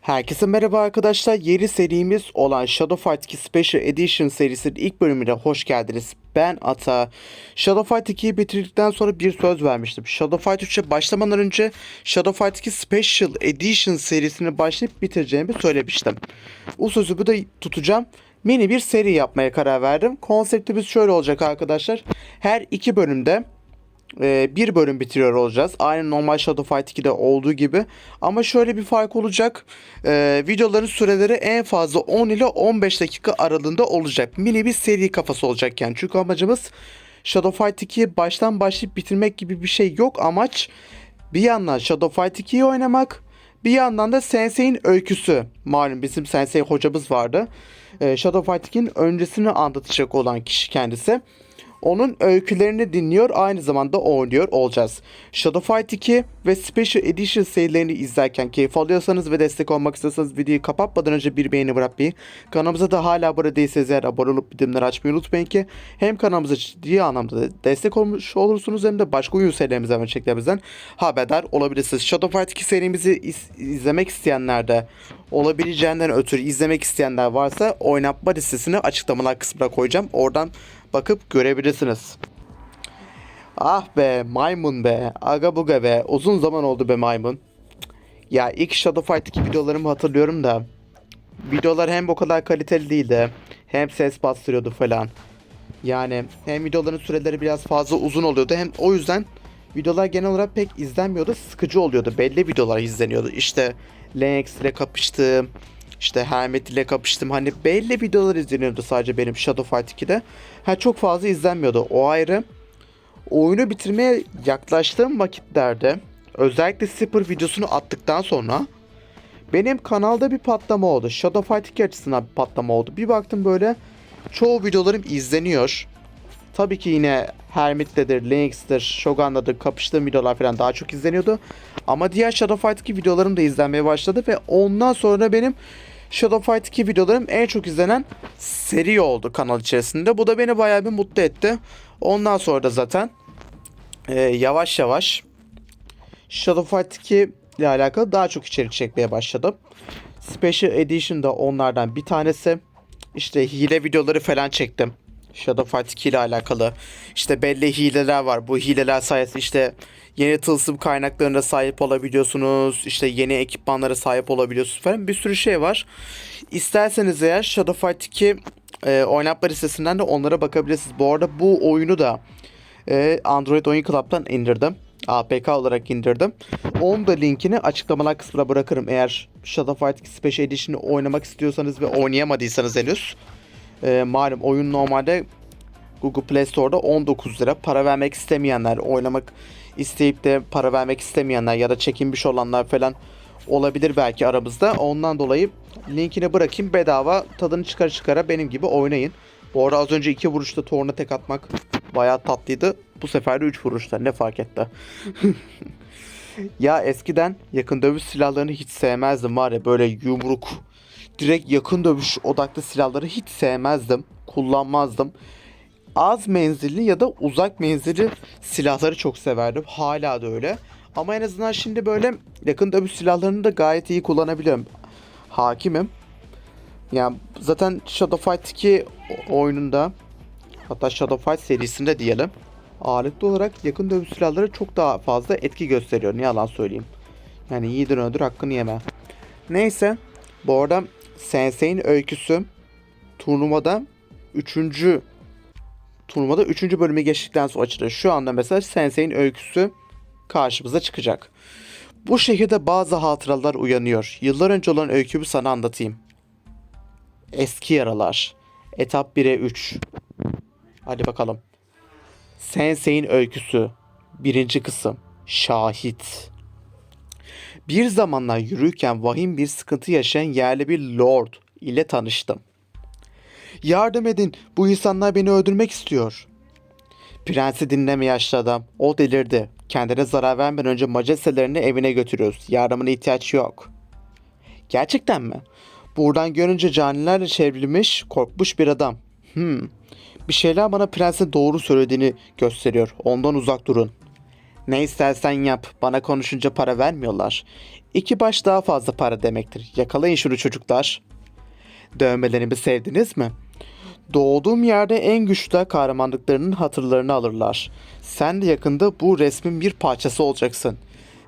Herkese merhaba arkadaşlar. Yeni serimiz olan Shadow Fight 2 Special Edition serisinin ilk bölümüne hoş geldiniz. Ben Ata. Shadow Fight 2'yi bitirdikten sonra bir söz vermiştim. Shadow Fight 3'e başlamadan önce Shadow Fight 2 Special Edition serisini başlayıp bitireceğimi söylemiştim. Bu sözümü de tutacağım. Mini bir seri yapmaya karar verdim. Konseptimiz şöyle olacak arkadaşlar. Her iki bölümde e, bir bölüm bitiriyor olacağız. Aynı normal Shadow Fight 2'de olduğu gibi. Ama şöyle bir fark olacak. E, videoların süreleri en fazla 10 ile 15 dakika aralığında olacak. Mini bir seri kafası olacak yani. Çünkü amacımız Shadow Fight 2'yi baştan başlayıp bitirmek gibi bir şey yok. Amaç bir yandan Shadow Fight 2'yi oynamak. Bir yandan da Sensei'nin öyküsü. Malum bizim Sensei hocamız vardı. E, Shadow Fight 2'nin öncesini anlatacak olan kişi kendisi. Onun öykülerini dinliyor aynı zamanda oynuyor olacağız. Shadow Fight 2 ve Special Edition serilerini izlerken keyif alıyorsanız ve destek olmak istiyorsanız videoyu kapatmadan önce bir beğeni bırakmayı, kanalımıza da hala abone değilseniz eğer abone olup bildirimleri açmayı unutmayın ki hem kanalımıza ciddi anlamda da destek olmuş olursunuz hem de başka oyun serilerimizden ve içeriklerimizden haberdar olabilirsiniz. Shadow Fight 2 serimizi iz- izlemek isteyenler de olabileceğinden ötürü izlemek isteyenler varsa oynatma listesini açıklamalar kısmına koyacağım. Oradan bakıp görebilirsiniz. Ah be maymun be. Aga buga be. Uzun zaman oldu be maymun. Ya ilk Shadow Fight 2 videolarımı hatırlıyorum da. Videolar hem o kadar kaliteli değildi. Hem ses bastırıyordu falan. Yani hem videoların süreleri biraz fazla uzun oluyordu. Hem o yüzden videolar genel olarak pek izlenmiyordu. Sıkıcı oluyordu. Belli videolar izleniyordu. İşte Lennox ile kapıştım. İşte Hermet ile kapıştım. Hani belli videolar izleniyordu sadece benim Shadow Fight 2'de. Ha çok fazla izlenmiyordu. O ayrı. Oyunu bitirmeye yaklaştığım vakitlerde özellikle Slipper videosunu attıktan sonra benim kanalda bir patlama oldu. Shadow Fight 2 açısından bir patlama oldu. Bir baktım böyle çoğu videolarım izleniyor. Tabii ki yine Hermit'tedir, Linux'tir, Shogun'dadır kapıştığım videolar falan daha çok izleniyordu. Ama diğer Shadow Fight 2 videolarım da izlenmeye başladı ve ondan sonra benim Shadow Fight 2 videolarım en çok izlenen seri oldu kanal içerisinde. Bu da beni bayağı bir mutlu etti. Ondan sonra da zaten e, yavaş yavaş Shadow Fight 2 ile alakalı daha çok içerik çekmeye başladım. Special Edition da onlardan bir tanesi. İşte hile videoları falan çektim. Shadow Fight 2 ile alakalı. İşte belli hileler var. Bu hileler sayesinde işte yeni tılsım kaynaklarına sahip olabiliyorsunuz. İşte yeni ekipmanlara sahip olabiliyorsunuz falan. Bir sürü şey var. İsterseniz eğer Shadow Fight 2 e, oynatma listesinden de onlara bakabilirsiniz. Bu arada bu oyunu da e, Android Oyun Club'dan indirdim. APK olarak indirdim. Onun da linkini açıklamalar kısmına bırakırım. Eğer Shadow Fight 2 Special Edition'ı oynamak istiyorsanız ve oynayamadıysanız henüz. E, malum oyun normalde Google Play Store'da 19 lira. Para vermek istemeyenler, oynamak isteyip de para vermek istemeyenler ya da çekinmiş olanlar falan olabilir belki aramızda. Ondan dolayı linkini bırakayım bedava tadını çıkar çıkara benim gibi oynayın. Bu arada az önce iki vuruşta torna tek atmak bayağı tatlıydı. Bu sefer de üç vuruşta ne fark etti. ya eskiden yakın dövüş silahlarını hiç sevmezdim var ya böyle yumruk direkt yakın dövüş odaklı silahları hiç sevmezdim. Kullanmazdım. Az menzilli ya da uzak menzilli silahları çok severdim. Hala da öyle. Ama en azından şimdi böyle yakın dövüş silahlarını da gayet iyi kullanabiliyorum. Hakimim. Yani zaten Shadow Fight 2 oyununda hatta Shadow Fight serisinde diyelim ağırlıklı olarak yakın dövüş silahları çok daha fazla etki gösteriyor. Ne yalan söyleyeyim. Yani yiğidin öldür hakkını yeme. Neyse. Bu arada Sensei'nin öyküsü turnuvada 3. turnuvada 3. bölümü geçtikten sonra açılır. Şu anda mesela Sensei'nin öyküsü karşımıza çıkacak. Bu şehirde bazı hatıralar uyanıyor. Yıllar önce olan öykümü sana anlatayım. Eski yaralar. Etap 1'e 3. Hadi bakalım. Sensei'nin öyküsü. Birinci kısım. Şahit. Bir zamanlar yürürken vahim bir sıkıntı yaşayan yerli bir lord ile tanıştım. Yardım edin, bu insanlar beni öldürmek istiyor. Prensi dinleme yaşlı adam. O delirdi. Kendine zarar vermeden önce majestelerini evine götürüyoruz. Yardımına ihtiyaç yok. Gerçekten mi? Buradan görünce canilerle çevrilmiş, korkmuş bir adam. Hmm. Bir şeyler bana prensin doğru söylediğini gösteriyor. Ondan uzak durun. Ne istersen yap. Bana konuşunca para vermiyorlar. İki baş daha fazla para demektir. Yakalayın şunu çocuklar. Dövmelerimi sevdiniz mi? Doğduğum yerde en güçlü kahramanlıklarının hatırlarını alırlar. Sen de yakında bu resmin bir parçası olacaksın.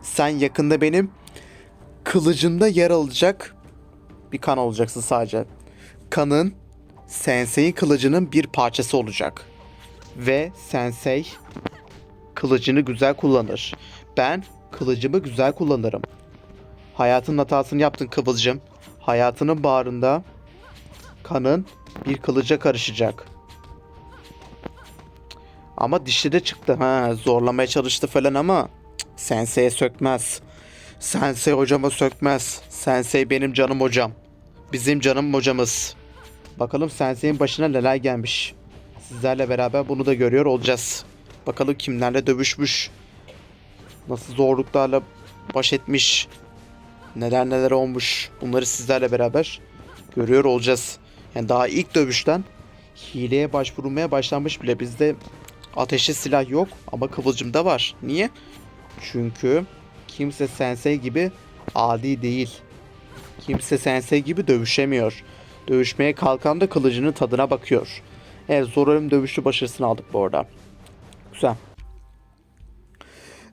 Sen yakında benim kılıcımda yer alacak bir kan olacaksın sadece. Kanın Sensei'in kılıcının bir parçası olacak. Ve Sensei kılıcını güzel kullanır. Ben kılıcımı güzel kullanırım. Hayatın hatasını yaptın Kıvılcım. Hayatının bağrında kanın bir kılıca karışacak. Ama dişli de çıktı. Ha, zorlamaya çalıştı falan ama cık, sökmez. Sensei hocama sökmez. Sensei benim canım hocam. Bizim canım hocamız. Bakalım Sensei'nin başına neler gelmiş. Sizlerle beraber bunu da görüyor olacağız. Bakalım kimlerle dövüşmüş. Nasıl zorluklarla baş etmiş. Neler neler olmuş. Bunları sizlerle beraber görüyor olacağız. Yani daha ilk dövüşten hileye başvurulmaya başlanmış bile. Bizde ateşli silah yok ama kıvılcımda var. Niye? Çünkü kimse sensei gibi adi değil. Kimse sensei gibi dövüşemiyor. Dövüşmeye kalkan da kılıcının tadına bakıyor. Evet zor ölüm dövüşü başarısını aldık bu arada. Güzel.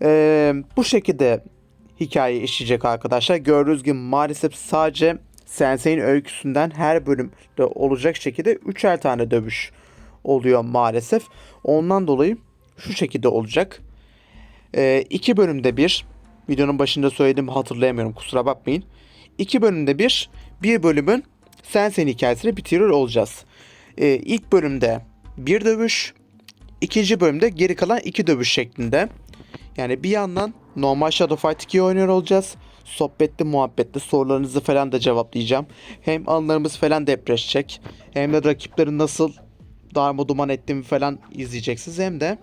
Ee, bu şekilde hikaye işleyecek arkadaşlar. Gördüğünüz gibi maalesef sadece Sensei'nin öyküsünden her bölümde olacak şekilde üçer tane dövüş oluyor maalesef. Ondan dolayı şu şekilde olacak. Ee, iki bölümde bir videonun başında söylediğimi hatırlayamıyorum kusura bakmayın. İki bölümde bir bir bölümün Sensei'nin hikayesini bitiriyor olacağız. Ee, ilk bölümde bir dövüş, ikinci bölümde geri kalan iki dövüş şeklinde. Yani bir yandan normal Shadow Fight 2'yi oynuyor olacağız. Sohbetli muhabbetli sorularınızı falan da cevaplayacağım. Hem anılarımız falan depreşecek. Hem de rakipleri nasıl darma duman ettiğimi falan izleyeceksiniz. Hem de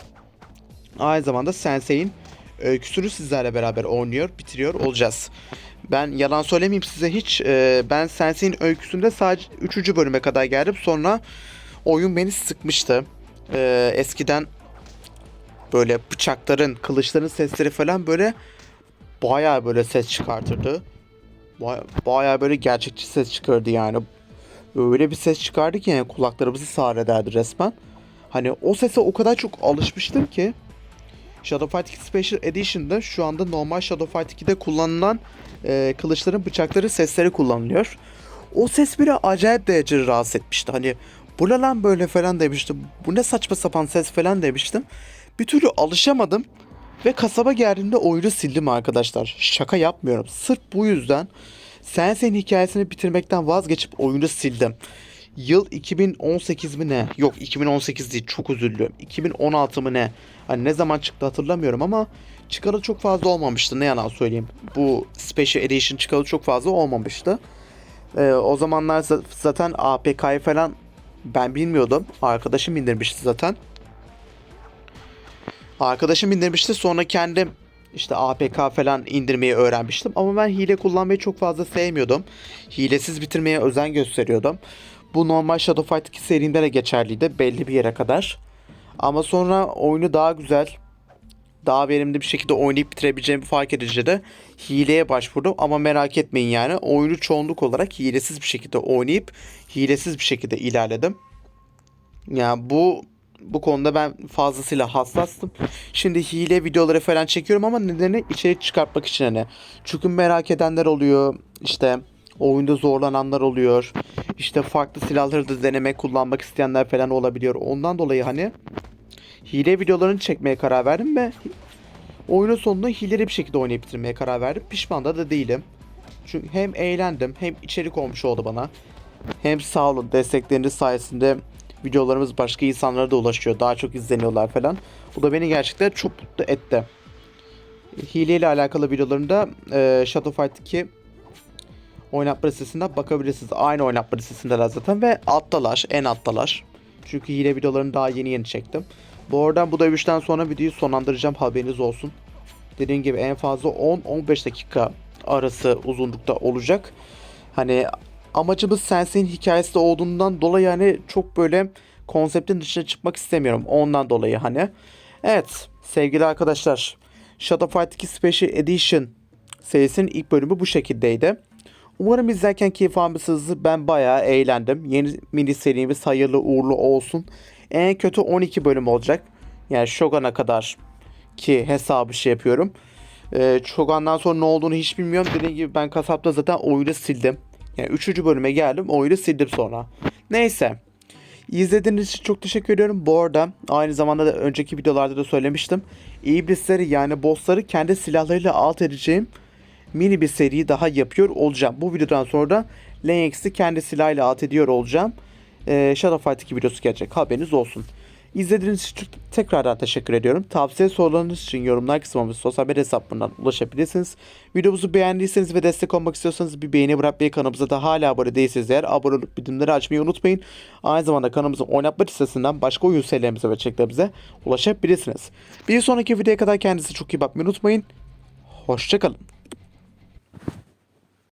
aynı zamanda Sensei'in öyküsünü sizlerle beraber oynuyor, bitiriyor olacağız. Ben yalan söylemeyeyim size hiç. Ee, ben Sensei'nin öyküsünde sadece 3. bölüme kadar geldim. Sonra oyun beni sıkmıştı. Ee, eskiden böyle bıçakların, kılıçların sesleri falan böyle bayağı böyle ses çıkartırdı. Baya- Bayağı böyle gerçekçi ses çıkardı yani. Öyle bir ses çıkardı ki yani kulaklarımızı sağır ederdi resmen. Hani o sese o kadar çok alışmıştım ki Shadow Fight 2 Special Edition'da şu anda normal Shadow Fight 2'de kullanılan e, kılıçların bıçakları sesleri kullanılıyor. O ses bile acayip derecede rahatsız etmişti. Hani bu ne lan böyle falan demiştim. Bu ne saçma sapan ses falan demiştim. Bir türlü alışamadım. Ve kasaba geldiğimde oyunu sildim arkadaşlar. Şaka yapmıyorum. Sırf bu yüzden Sensei'nin hikayesini bitirmekten vazgeçip oyunu sildim. Yıl 2018 mi ne? Yok 2018 değil çok üzüldüm. 2016 mı ne? Hani ne zaman çıktı hatırlamıyorum ama çıkalı çok fazla olmamıştı ne yalan söyleyeyim. Bu Special Edition çıkalı çok fazla olmamıştı. Ee, o zamanlar za- zaten APK'yı falan ben bilmiyordum. Arkadaşım indirmişti zaten. Arkadaşım indirmişti sonra kendim işte APK falan indirmeyi öğrenmiştim. Ama ben hile kullanmayı çok fazla sevmiyordum. Hilesiz bitirmeye özen gösteriyordum. Bu normal Shadow Fight 2 serinde de geçerliydi belli bir yere kadar. Ama sonra oyunu daha güzel, daha verimli bir şekilde oynayıp bitirebileceğimi fark edince de hileye başvurdum. Ama merak etmeyin yani oyunu çoğunluk olarak hilesiz bir şekilde oynayıp hilesiz bir şekilde ilerledim. Yani bu bu konuda ben fazlasıyla hassastım. Şimdi hile videoları falan çekiyorum ama nedeni içerik çıkartmak için hani. Çünkü merak edenler oluyor. İşte oyunda zorlananlar oluyor. İşte farklı silahları da deneme kullanmak isteyenler falan olabiliyor. Ondan dolayı hani hile videolarını çekmeye karar verdim ve oyunun sonunda hileli bir şekilde oynayıp bitirmeye karar verdim. Pişman da, da değilim. Çünkü hem eğlendim hem içerik olmuş oldu bana. Hem sağ olun destekleriniz sayesinde videolarımız başka insanlara da ulaşıyor. Daha çok izleniyorlar falan. Bu da beni gerçekten çok mutlu etti. Hileyle alakalı videolarımda e, Shadow Fight 2 oynatma listesinden bakabilirsiniz. Aynı oynatma listesindeler zaten ve alttalar. En alttalar. Çünkü hile videolarını daha yeni yeni çektim. Bu arada bu dövüşten sonra videoyu sonlandıracağım haberiniz olsun. Dediğim gibi en fazla 10-15 dakika arası uzunlukta olacak. Hani amacımız Sensei'nin hikayesi de olduğundan dolayı hani çok böyle konseptin dışına çıkmak istemiyorum. Ondan dolayı hani. Evet sevgili arkadaşlar Shadow Fight 2 Special Edition serisinin ilk bölümü bu şekildeydi. Umarım izlerken keyif almışsınızdır. Ben bayağı eğlendim. Yeni mini serimiz hayırlı uğurlu olsun. En kötü 12 bölüm olacak. Yani Shogun'a kadar ki hesabı şey yapıyorum. Ee, Shogun'dan sonra ne olduğunu hiç bilmiyorum. Dediğim gibi ben kasapta zaten oyunu sildim. Yani 3. bölüme geldim oyunu sildim sonra. Neyse. İzlediğiniz için çok teşekkür ediyorum. Bu arada aynı zamanda da önceki videolarda da söylemiştim. İblisleri yani bossları kendi silahlarıyla alt edeceğim mini bir seri daha yapıyor olacağım. Bu videodan sonra da Lennox'i kendi silahıyla alt ediyor olacağım. Ee, Shadow Fight 2 videosu gelecek haberiniz olsun. İzlediğiniz için tekrardan teşekkür ediyorum. Tavsiye sorularınız için yorumlar kısmında sosyal medya hesaplarından ulaşabilirsiniz. Videomuzu beğendiyseniz ve destek olmak istiyorsanız bir beğeni bırakmayı kanalımıza da hala abone değilseniz eğer abone olup bildirimleri açmayı unutmayın. Aynı zamanda kanalımızın oynatma listesinden başka oyun serilerimize ve çeklerimize ulaşabilirsiniz. Bir sonraki videoya kadar kendinize çok iyi bakmayı unutmayın. Hoşçakalın.